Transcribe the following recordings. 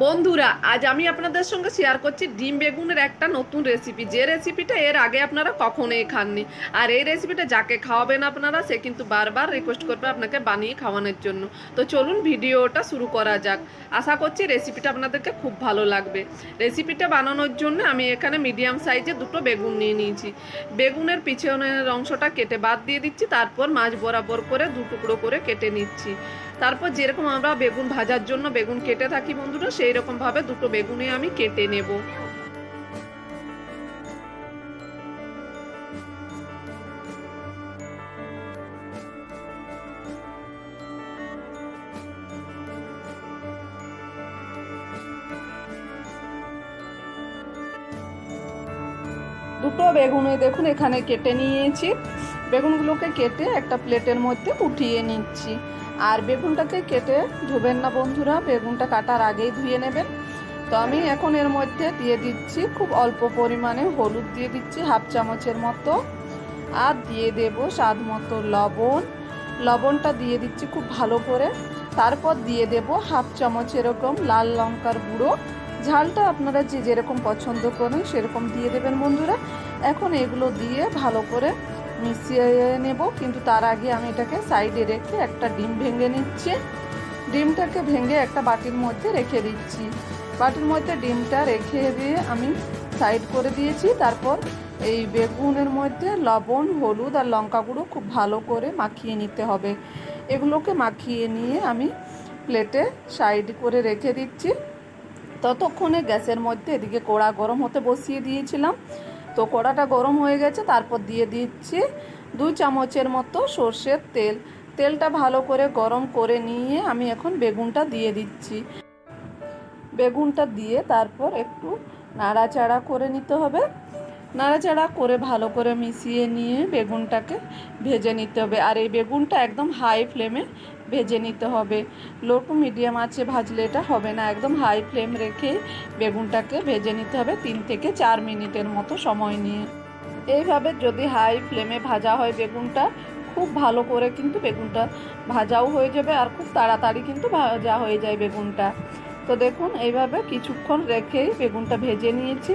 বন্ধুরা, আজ আমি আপনাদের সঙ্গে শেয়ার করছি ডিম বেগুনের একটা নতুন রেসিপি যে রেসিপিটা এর আগে আপনারা কখনোই খাননি। আর এই রেসিপিটা যাকে খাওয়াবেন আপনারা, সে কিন্তু বারবার রিকোয়েস্ট করবে আপনাকে বানিয়ে খাওয়ানোর জন্য। তো চলুন ভিডিওটা শুরু করা যাক। আশা করছি রেসিপিটা আপনাদেরকে খুব ভালো লাগবে। রেসিপিটা বানানোর জন্য আমি এখানে মিডিয়াম সাইজে দুটো বেগুন নিয়ে নিয়েছি। বেগুনের পিছনের অংশটা কেটে বাদ দিয়ে দিচ্ছি, তারপর মাছ বরাবর করে দু টুকরো করে কেটে নিচ্ছি। তারপর যেরকম আমরা বেগুন ভাজার জন্য বেগুন কেটে থাকি বন্ধুরা সেই রকম ভাবে দুটো বেগুনে আমি কেটে নেব। দুটো বেগুনে দেখুন এখানে কেটে নিয়েছি। বেগুনগুলোকে কেটে একটা প্লেটের মধ্যে উঠিয়ে নিচ্ছি। আর বেগুনটাকে কেটে ধুবেন না বন্ধুরা, বেগুনটা কাটার আগেই ধুয়ে নেবেন। তো আমি এখন এর মধ্যে দিয়ে দিচ্ছি খুব অল্প পরিমাণে হলুদ দিয়ে দিচ্ছি, হাফ চামচের মতো। আর দিয়ে দেব স্বাদ মতো লবণ। লবণটা দিয়ে দিচ্ছি খুব ভালো করে। তারপর দিয়ে দেব হাফ চামচ এরকম লাল লঙ্কার গুঁড়ো। ঝালটা আপনারা যে যেরকম পছন্দ করেন সেরকম দিয়ে দেবেন বন্ধুরা। এখন এগুলো দিয়ে ভালো করে মিশিয়ে নেব, কিন্তু তার আগে আমি এটাকে সাইডে রেখে একটা ডিম ভেঙে নিচ্ছি। ডিমটাকে ভেঙে একটা বাটির মধ্যে রেখে দিচ্ছি। বাটির মধ্যে ডিমটা রেখে দিয়ে আমি সাইড করে দিয়েছি। তারপর এই বেগুনের মধ্যে লবণ, হলুদ আর লঙ্কা গুঁড়ো খুব ভালো করে মাখিয়ে নিতে হবে। এগুলোকে মাখিয়ে নিয়ে আমি প্লেটে সাইড করে রেখে দিচ্ছি। ততক্ষণে গ্যাসের মধ্যে এদিকে কড়া গরম হতে বসিয়ে দিয়েছিলাম। তো কড়াটা গরম হয়ে গেছে, তারপর দিয়ে দিচ্ছি দু চামচের মতো সর্ষের তেল। তেলটা ভালো করে গরম করে নিয়ে আমি এখন বেগুনটা দিয়ে দিচ্ছি। বেগুনটা দিয়ে তারপর একটু নাড়াচাড়া করে নিতে হবে। নাড়াচাড়া করে ভালো করে মিশিয়ে নিয়ে বেগুনটাকে ভেজে নিতে হবে। আর এই বেগুনটা একদম হাই ফ্লেমে ভেজে নিতে হবে। লো টু মিডিয়াম আছে ভাজলে এটা হবে না। একদম হাই ফ্লেম রেখে বেগুনটাকে ভেজে নিতে হবে তিন থেকে চার মিনিটের মতো সময় নিয়ে। এইভাবে যদি হাই ফ্লেমে ভাজা হয় বেগুনটা, খুব ভালো করে কিন্তু বেগুনটা ভাজাও হয়ে যাবে আর খুব তাড়াতাড়ি কিন্তু ভাজা হয়ে যায় বেগুনটা। তো দেখুন, এইভাবে কিছুক্ষণ রেখেই বেগুনটা ভেজে নিয়েছি।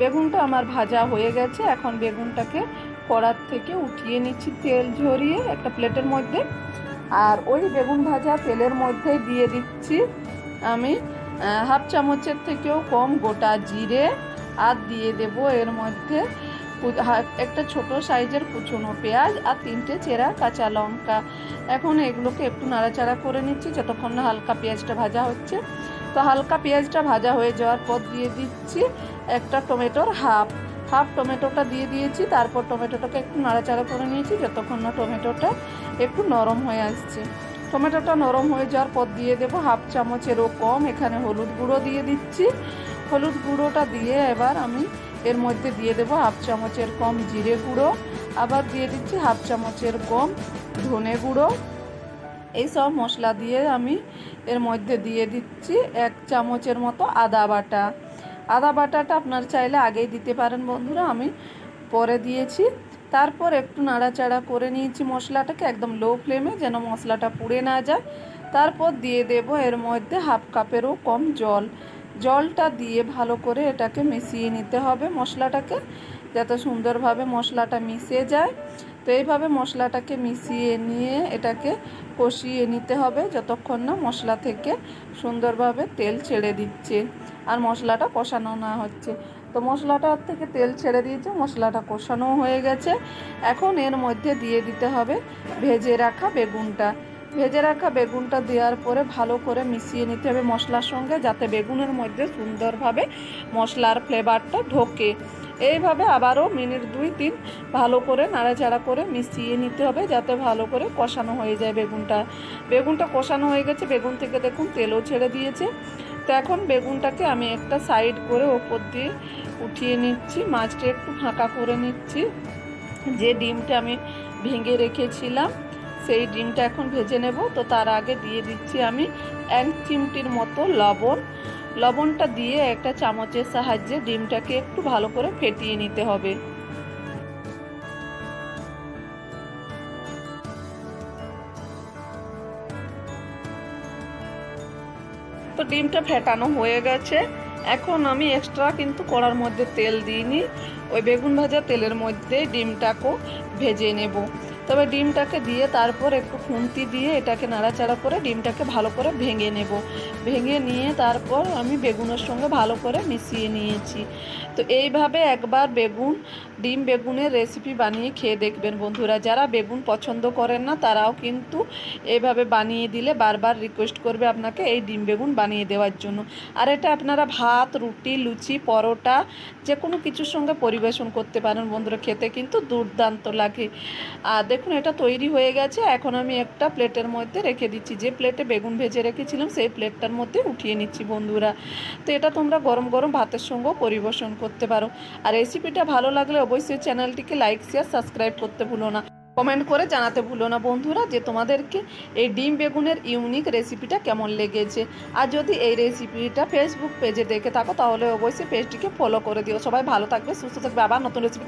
বেগুনটা আমার ভাজা হয়ে গেছে। এখন বেগুনটাকে কড়ার থেকে উঠিয়ে নিচ্ছি তেল ঝরিয়ে একটা প্লেটের মধ্যে। আর ওই বেগুন ভাজা তেলের মধ্যে দিয়ে দিচ্ছি আমি হাফ চামচের থেকেও কম গোটা জিরে। আর দিয়ে দেব এর মধ্যে একটা ছোট সাইজের কুচনো পেঁয়াজ আর তিনটে চেরা কাঁচা লঙ্কা। এখন এগুলোকে একটু নাড়াচাড়া করে নিচ্ছি, যতক্ষণ না হালকা পেঁয়াজটা ভাজা হচ্ছে। তো হালকা পেঁয়াজটা ভাজা হয়ে যাওয়ার পর দিয়ে দিচ্ছি একটা টমেটোর হাফ। হাফ টমেটোটা দিয়ে দিয়েছি, তারপর টমেটোটাকে একটু নাড়াচাড়া করে নিয়েছি যতক্ষণ না টমেটোটা একটু নরম হয়ে আসছে। টমেটোটা নরম হয়ে যাওয়ার পর দিয়ে দেব হাফ চামচেরও কম, এখানে হলুদ গুঁড়ো দিয়ে দিচ্ছি। হলুদ গুঁড়োটা দিয়ে এবার আমি এর মধ্যে দিয়ে দেবো হাফ চামচের কম জিরে গুঁড়ো। আবার দিয়ে দিচ্ছি হাফ চামচের কম ধনে গুঁড়ো। এইসব মশলা দিয়ে আমি এর মধ্যে দিয়ে দিচ্ছি এক চামচের মতো আদা বাটা। আদা বাটাটা আপনার চাইলে আগেই দিতে পারেন বন্ধুরা, আমি পরে দিয়েছি। তারপর একটু নাড়াচাড়া করে নিয়েছি মশলাটাকে একদম লো ফ্লেমে যেন মশলাটা পুড়ে না যায়। তারপর দিয়ে দেব এর মধ্যে হাফ কাপেরও কম জল। জলটা দিয়ে ভালো করে এটাকে মিশিয়ে নিতে হবে মশলাটাকে, যাতে সুন্দরভাবে মশলাটা মিশে যায়। তো এইভাবে মশলাটাকে মিশিয়ে নিয়ে এটাকে কষিয়ে নিতে হবে যতক্ষণ না মশলা থেকে সুন্দরভাবে তেল ছেড়ে দিচ্ছে আর মশলাটা কষানো না হচ্ছে। তো মশলাটার থেকে তেল ছেড়ে দিয়েছে, মশলাটা কষানো হয়ে গেছে। এখন এর মধ্যে দিয়ে দিতে হবে ভেজে রাখা বেগুনটা। ভেজে রাখা বেগুনটা দেওয়ার পরে ভালো করে মিশিয়ে নিতে হবে মশলার সঙ্গে যাতে বেগুনের মধ্যে সুন্দরভাবে মশলার ফ্লেভারটা ঢোকে। এইভাবে আবারও মিনিট দুই তিন ভালো করে নাড়াচাড়া করে মিশিয়ে নিতে হবে যাতে ভালো করে কষানো হয়ে যায় বেগুনটা। বেগুনটা কষানো হয়ে গেছে, বেগুন থেকে দেখুন তেলও ছেড়ে দিয়েছে। তো এখন বেগুনটাকে আমি একটা সাইড করে ওপর দিয়ে উঠিয়ে নিচ্ছি, মাছটা একটু ফাঁকা করে নিচ্ছি। যে ডিমটা আমি ভেঙে রেখেছিলাম সেই ডিমটা এখন ভেজে নেব। তো তার আগে দিয়ে দিচ্ছি আমি এক চিমটির মতো লবণ। লবণটা দিয়ে একটা চামচের সাহায্যে ডিমটাকে একটু ভালো করে ফেটিয়ে নিতে হবে। তো ডিমটা ফেটানো হয়ে গেছে। এখন আমি এক্সট্রা কিন্তু কড়ার মধ্যে তেল দিইনি ওই বেগুন ভাজা তেলের মধ্যে ডিমটাকেও ভেজে নেব। তবে ডিমটাকে দিয়ে তারপর একটু খুন্তি দিয়ে এটাকে নাড়াচাড়া করে ডিমটাকে ভালো করে ভেঙে নেব। ভেঙে নিয়ে তারপর আমি বেগুনের সঙ্গে ভালো করে মিশিয়ে নিয়েছি। তো এইভাবে একবার বেগুন, ডিম বেগুনের রেসিপি বানিয়ে খেয়ে দেখবেন বন্ধুরা। যারা বেগুন পছন্দ করেন না, তারাও কিন্তু এইভাবে বানিয়ে দিলে বারবার রিকোয়েস্ট করবে আপনাকে এই ডিম বেগুন বানিয়ে দেওয়ার জন্য। আর এটা আপনারা ভাত, রুটি, লুচি, পরোটা যে কোনো কিছুর সঙ্গে পরিবেশন করতে পারেন বন্ধুরা। খেতে কিন্তু দুর্দান্ত লাগে। আর দেখুন, এটা তৈরি হয়ে গেছে। এখন আমি একটা প্লেটের মধ্যে রেখে দিচ্ছি। যে প্লেটে বেগুন ভেজে রেখেছিলাম, সেই প্লেটটার মধ্যে উঠিয়ে নিচ্ছি বন্ধুরা। তো এটা তোমরা গরম গরম ভাতের সঙ্গেও পরিবেশন করতে পারো। আর রেসিপিটা ভালো লাগলে অবশ্যই চ্যানেলটিকে লাইক, শেয়ার, সাবস্ক্রাইব করতে ভুলো না। কমেন্ট করে জানাতে ভুলো না বন্ধুরা যে তোমাদেরকে এই ডিম বেগুনের ইউনিক রেসিপিটা কেমন লেগেছে। আর যদি এই রেসিপিটা ফেসবুক পেজে দেখে থাকো, তাহলে অবশ্যই পেজটিকে ফলো করে দিও। সবাই ভালো থাকবে, সুস্থ থাকবে। আবার নতুন রেসিপিতে